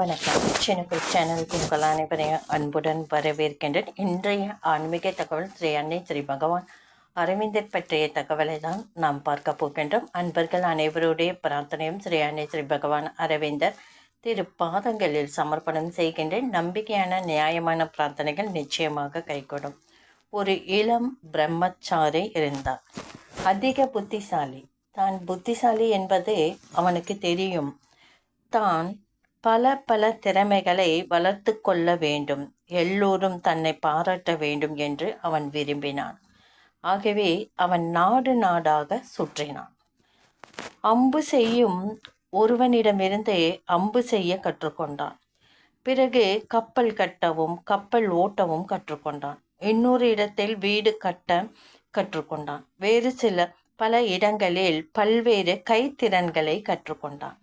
வணக்கம். சின்னக்குள் சேனலுக்கு உங்கள் அனைவரையும் அன்புடன் வரவேற்கின்றேன். இன்றைய ஆன்மீக தகவல் ஸ்ரீ அன்னை ஸ்ரீ பகவான் அரவிந்தர் பற்றிய தகவலை தான் நாம் பார்க்க போகின்றோம். அன்பர்கள் அனைவருடைய பிரார்த்தனையும் ஸ்ரீ அன்னை ஸ்ரீ பகவான் அரவிந்தர் திரு பாதங்களில் சமர்ப்பணம் செய்கின்றேன். நம்பிக்கையான நியாயமான பிரார்த்தனைகள் நிச்சயமாக கைகூடும். ஒரு இளம் பிரம்மச்சாரி இருந்தார். அதிக புத்திசாலி. தான் புத்திசாலி என்பது அவனுக்கு தெரியும். தான் பல பல திறமைகளை வளர்த்து கொள்ள வேண்டும். எல்லோரும் தன்னை பாராட்ட வேண்டும் என்று அவன் விரும்பினான். ஆகவே அவன் நாடு நாடாக சுற்றினான். அம்பு செய்யும் ஒருவனிடமிருந்தே அம்பு செய்ய கற்றுக்கொண்டான். பிறகு கப்பல் கட்டவும் கப்பல் ஓட்டவும் கற்றுக்கொண்டான். இன்னொரு இடத்தில் வீடு கட்ட கற்றுக்கொண்டான். வேறு சில பல இடங்களில் பல்வேறு கைத்திறன்களை கற்றுக்கொண்டான்.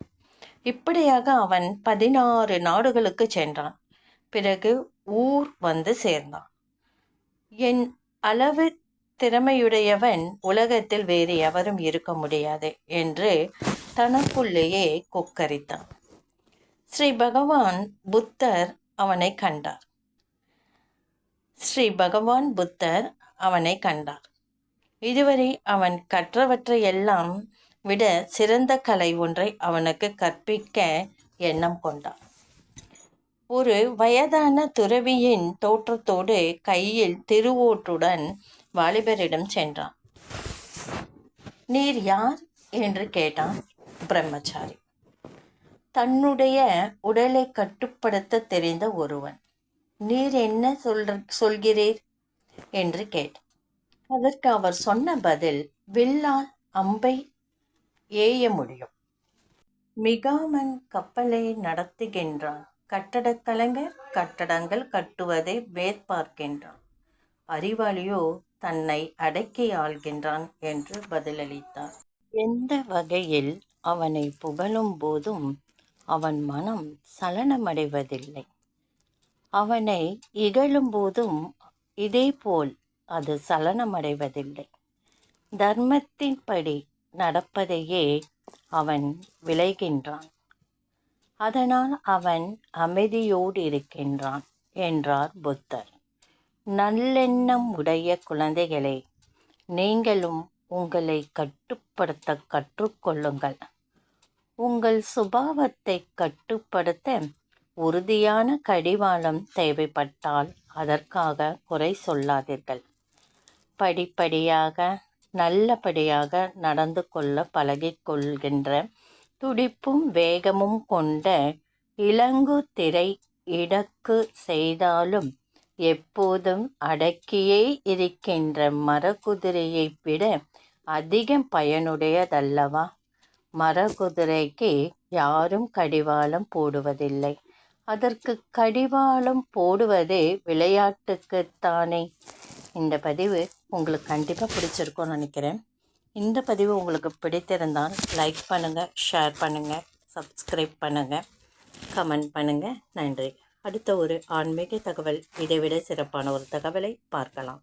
இப்படியாக அவன் பதினாறு நாடுகளுக்கு சென்றான். பிறகு ஊர் வந்து சேர்ந்தான். என் அளவு திறமையுடையவன் உலகத்தில் வேறு எவரும் இருக்க முடியாது என்று தனக்குள்ளேயே கொக்கரித்தான். ஸ்ரீ பகவான் புத்தர் அவனை கண்டார். ஸ்ரீ பகவான் புத்தர் அவனை கண்டார். இதுவரை அவன் கற்றவற்றையெல்லாம் விட சிறந்த கலை ஒன்றை அவனுக்கு கற்பிக்க எண்ணம் கொண்டான். ஒரு வயதான துறவியின் தோற்றத்தோடு கையில் திருவோட்டுடன் வாலிபரிடம் சென்றான். நீர் யார்? என்று கேட்டான் பிரம்மச்சாரி. தன்னுடைய உடலை கட்டுப்படுத்த தெரிந்த ஒருவன். நீர் என்ன சொல்ற சொல்கிறீர்? என்று கேட்டான். அதற்கு அவர் சொன்ன பதில் வில்லால் அம்பை ஏய முடியும். மிகாமன் கப்பலை நடத்துகின்றான். கட்டடக் கலைஞர் கட்டடங்கள் கட்டுவதை வேற்பார்க்கின்றான் அறிவாளியோ தன்னை அடக்கி ஆள்கின்றான் என்று பதிலளித்தார். எந்த வகையில் அவனை புகழும் போதும் அவன் மனம் சலனமடைவதில்லை. அவனை இகழும் போதும் இதேபோல் அது சலனமடைவதில்லை. தர்மத்தின்படி நடப்பதையே அவன் விளைகின்றான். அதனால் அவன் அமைதியோடு இருக்கின்றான் என்றார் புத்தர். நல்லெண்ணம் உடைய குழந்தைகளே நீங்களும் உங்களை கட்டுப்படுத்த கற்றுக்கொள்ளுங்கள். உங்கள் சுபாவத்தை கட்டுப்படுத்த உறுதியான கடிவாளம் தேவைப்பட்டால் அதற்காக குறை சொல்லாதீர்கள். படிப்படியாக நல்லபடியாக நடந்து கொள்ள பழகிக்கொள்கின்ற துடிப்பும் வேகமும் கொண்ட இளங்கு திரை இடக்கு செய்தாலும் எப்போதும் அடக்கியே இருக்கின்ற மரக்குதிரையை விட அதிகம் பயனுடையதல்லவா? மரக்குதிரைக்கு யாரும் கடிவாளம் போடுவதில்லை. அதற்கு கடிவாளம் போடுவதே விளையாட்டுக்குத்தானே இந்த பதிவு உங்களுக்கு கண்டிப்பாக பிடிச்சிருக்கும்னு நினைக்கிறேன். இந்த பதிவு உங்களுக்கு பிடித்திருந்தால் லைக் பண்ணுங்கள் ஷேர் பண்ணுங்கள் சப்ஸ்கிரைப் பண்ணுங்கள் கமெண்ட் பண்ணுங்கள் நன்றி. அடுத்த ஒரு ஆன்மீக தகவல் இதைவிட சிறப்பான ஒரு தகவலை பார்க்கலாம்.